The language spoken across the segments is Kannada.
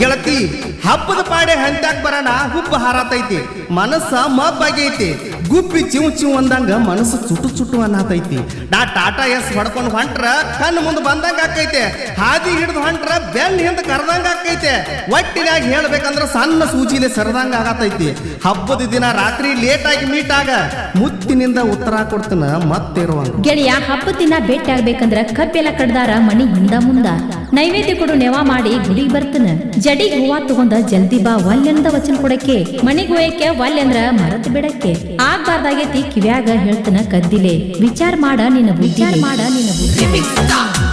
ಗೆಳತಿ ಹಬ್ಬದ ಪಾಡೆ ಹಂತ್ಯಾಕ್ ಬರೋಣ ಹುಬ್ಬ ಹಾರಾತೈತಿ. ಮನಸ್ಸ ಮಬ್ಬಾಗೈತಿ ಗುಬ್ಬಿ ಚಿವ್ ಚಿವ್ ಅಂದಂಗ ಮನಸ್ಸು ಚುಟು ಚುಟು ಅನ್ನತೈತಿ ನಾ ಟಾಟಾ ಎಸ್ ಹೊಡ್ಕೊಂಡು ಹೊಂಟ್ರ ಕಣ್ಣು ಮುಂದೆ ಬಂದಂಗ ಆಕೈತೆ. ಹಾದಿ ಹಿಡಿದು ಹೊಂಟ್ರ ಬೆನ್ನ ಹಿಂದ ಕರ್ದಂಗ ಆಕೈತೆ. ಒಟ್ಟಿನಾಗ ಹೇಳ್ಬೇಕಂದ್ರ ಸಣ್ಣ ಸೂಜಿಲೆ ಸರದಂಗ ಆಗತೈತಿ. ಹಬ್ಬದ ದಿನ ರಾತ್ರಿ ಲೇಟ್ ಆಗಿ ಮೀಟ್ ಆಗ ಮುತ್ತಿನಿಂದ ಉತ್ತರ ಕೊಡ್ತನ ಮತ್ತಿರುವ ಗೆಳೆಯ, ಹಬ್ಬದ ದಿನ ಭೇಟಿ ಆಗ್ಬೇಕಂದ್ರ ಕಪ್ಪೆಲ್ಲ ಕಡ್ದಾರ ಮನಿ ಹಿಂದ ಮುಂದ. ನೈವೇದ್ಯ ಕೊಡು ನೆವ ಮಾಡಿ ಗುಡಿ ಬರ್ತನ. ಜಡಿ ಹೂವ ತಗೊಂಡ ಜಲ್ದಿ ಬಾ ವಲ್ಯಂದ ವಚನ ಕೊಡಕ್ಕೆ. ಮನೆಗೆ ಹೋಯಕ್ಕೆ ವಲ್ಯಂದ್ರ ಮರತ್ ಬಿಡಕ್ಕೆ. ಆಗ್ಬಾರ್ದಾಗೈತಿ ಕಿವ್ಯಾಗ ಹೇಳ್ತನ ಕದ್ದಿಲೆ. ವಿಚಾರ ಮಾಡ ನಿನ್ನ ವಿಚಾರ ಮಾಡ ನಿನ್ನ ಬುದ್ಧಿ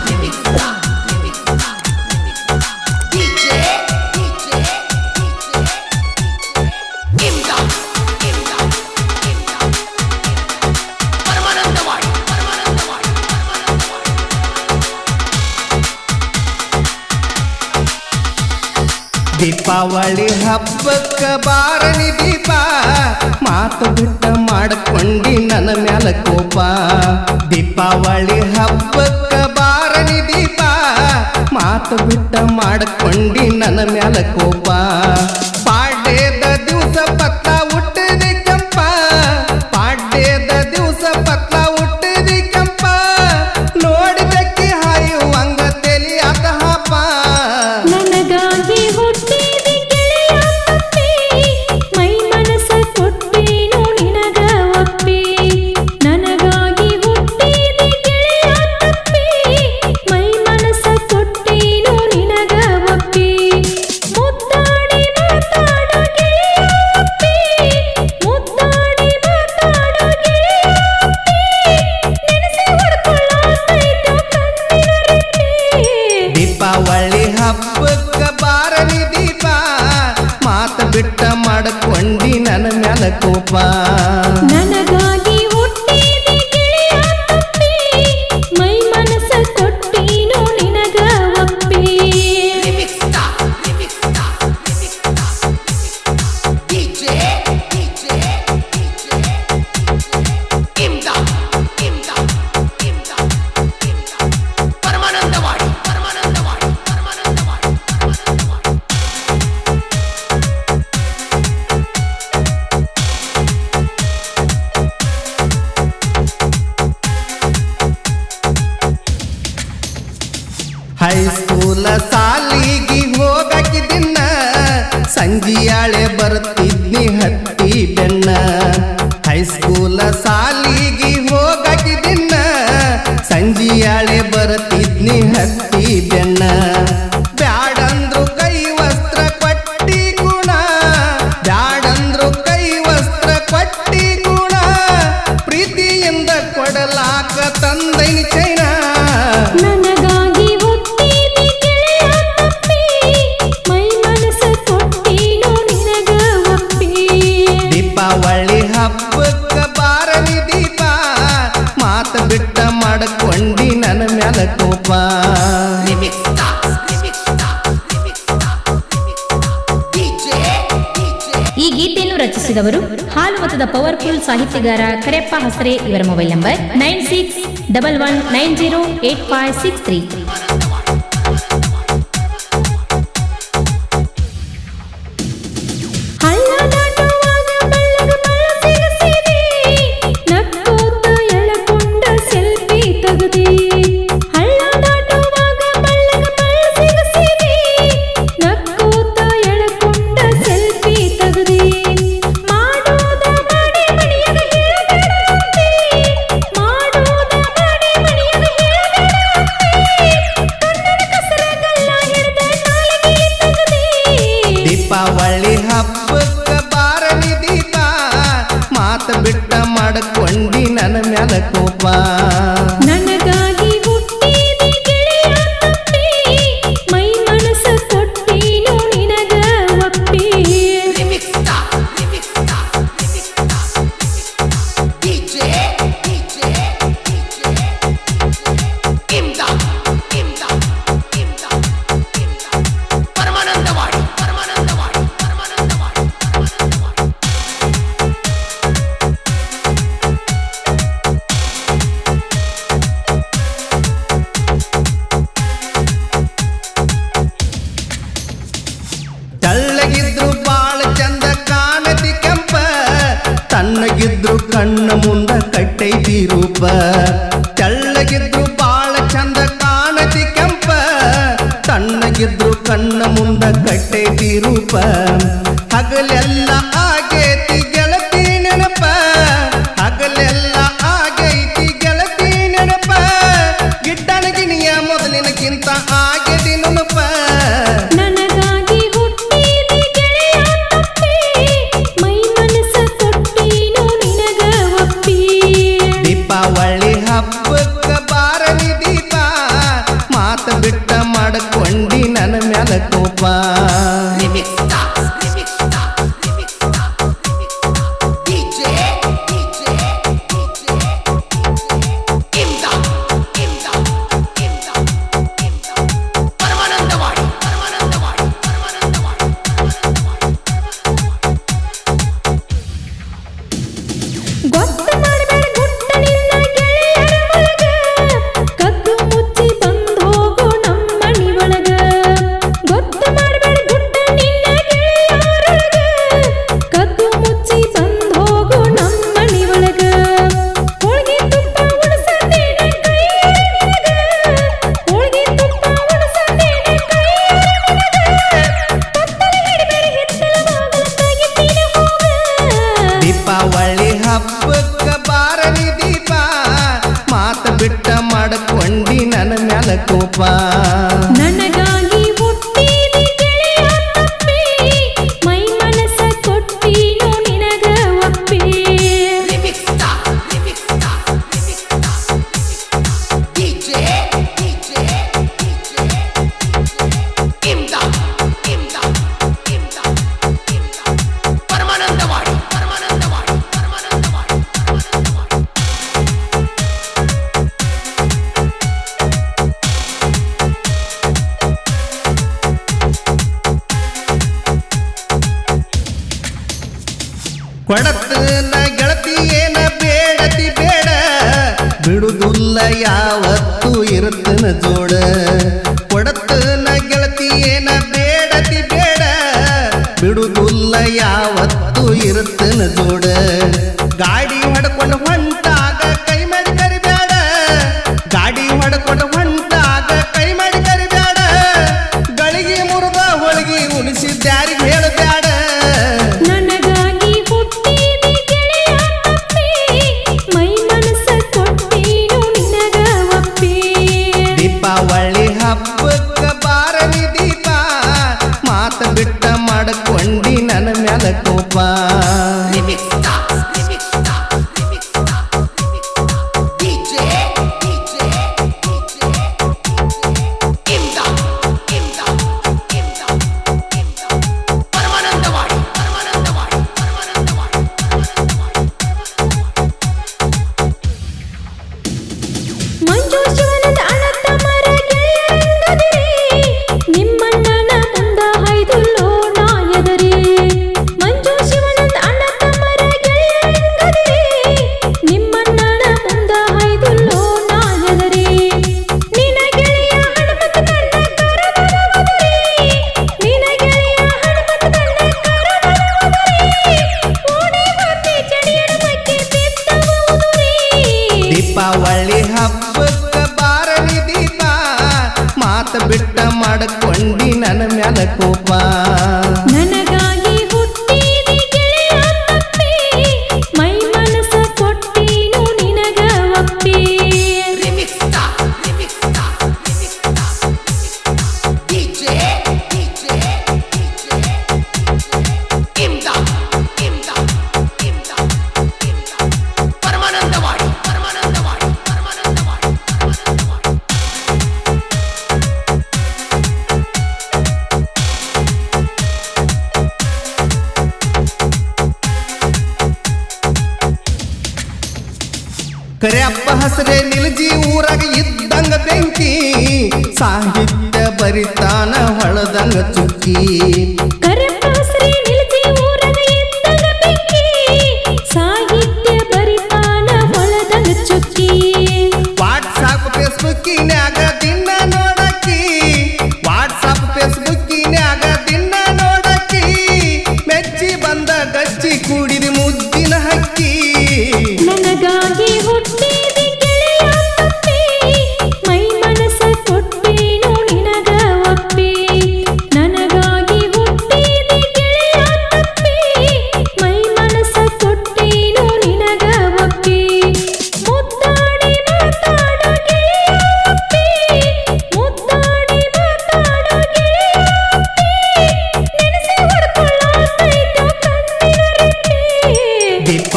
ದೀಪಾವಳಿ ಹಬ್ಬಕ್ಕ ಬಾರಣಿ ದೀಪ. ಮಾತು ಬಿಟ್ಟ ಮಾಡ್ಕೊಂಡಿ ನನ್ನ ಮ್ಯಾಲ ಕೋಪ. ದೀಪಾವಳಿ ಹಬ್ಬಕ್ಕ ಬಾರಣಿ ದೀಪ. ಮಾತು ಬಿಟ್ಟ ಮಾಡ್ಕೊಂಡಿ ನನ್ನ ಮ್ಯಾಲ ಕೋಪ. ಪಾಡ್ಯದ ದಿವಸ ಪತ್ತ ನನ್ನ ರಚಿಸಿದವರು ಹಾಲು ಮತದ ಪವರ್ಫುಲ್ ಸಾಹಿತ್ಯಗಾರ ಕರೆಪ್ಪ ಹಸರೆ ಇವರ mobile number nine six double one nine zero eight five six three. ನನ್ನ ಮ್ಯಾಲ ಕೋಪ ನನಗಾಗಿ ಚಳ್ಳಗಿದ್ರು ಕಣ್ಣ ಮುಂದ ಕಟ್ಟೆ ರೂಪ ಚಳ್ಳಗಿದ್ರು ಬಾಳ ಚಂದ ಕಾಣತಿ ಕೆಂಪ. ತಣ್ಣಗಿದ್ರು ಕಣ್ಣ ಮುಂದ ಕಟ್ಟೆ ರೂಪ ಹಗಲೆಲ್ಲ ಕೊಡತನ ಗೆಳತಿಯೇನ ಬೇಡತಿ ಬೇಡ ಬಿಡುದಿಲ್ಲ ಯಾವತ್ತು ಇರುತ್ತನ ಜೋಡ ಕೊಡತನ ಗೆಳತಿಯೇನ ಬೇಡತಿ ಬೇಡ ಬಿಡುದಿಲ್ಲ ಯಾವತ್ತು ಇರುತ್ತನ ಜೋಡ ಗಾಡಿ ಹೊಡ್ಕೊಂಡು কোপা ಕರ್ಯಪ್ಪ ಹಸರೇ ನಿಲ್ಜಿ ಊರಾಗ ಇದ್ದಂಗ ಬೆಂಕಿ ಸಾಹಿತ್ಯ ಬರಿತಾನ ಹೊಳದಂಗ ಚುಕ್ಕಿ.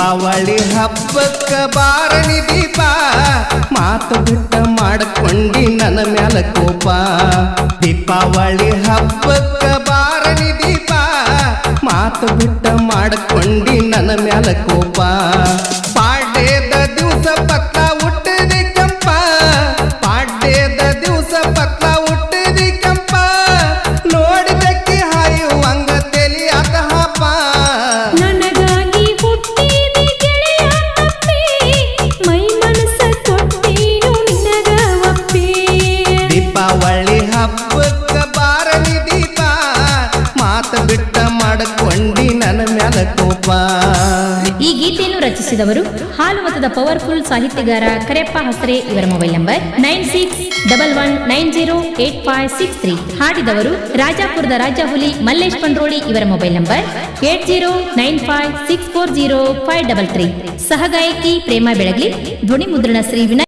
ದೀಪಾವಳಿ ಹಬ್ಬಕ್ಕ ಬಾರಣಿ ದೀಪ. ಮಾತು ಬಿಟ್ಟ ಮಾಡ್ಕೊಂಡಿ ನನ್ನ ಮ್ಯಾಲ ಕೋಪ. ದೀಪಾವಳಿ ಹಬ್ಬಕ್ಕ ಬಾರಣಿ ದೀಪ. ಮಾತು ಬಿಟ್ಟ ಮಾಡ್ಕೊಂಡಿ ನನ್ನ ಮ್ಯಾಲ ಕೋಪ. ಕೋಪ ಈ ಗೀತೆಯನ್ನು ರಚಿಸಿದವರು ಹಾಲುಮತದ ಪವರ್ಫುಲ್ ಸಾಹಿತ್ಯಗಾರ ಕರೆಪ್ಪ ಹಸ್ರೆ ಇವರ mobile number nine six double one nine zero eight five six three. ಹಾಡಿದವರು ರಾಜಾಪುರದ ರಾಜಹುಲಿ ಮಲ್ಲೇಶ್ ಪಂಡ್ರೋಳಿ ಇವರ mobile number eight zero nine five six four zero five double three. ಸಹಗಾಯಕಿ Prema Belagli ಧ್ವನಿ ಮುದ್ರಣ ಶ್ರೀ ವಿನಾಯಕ್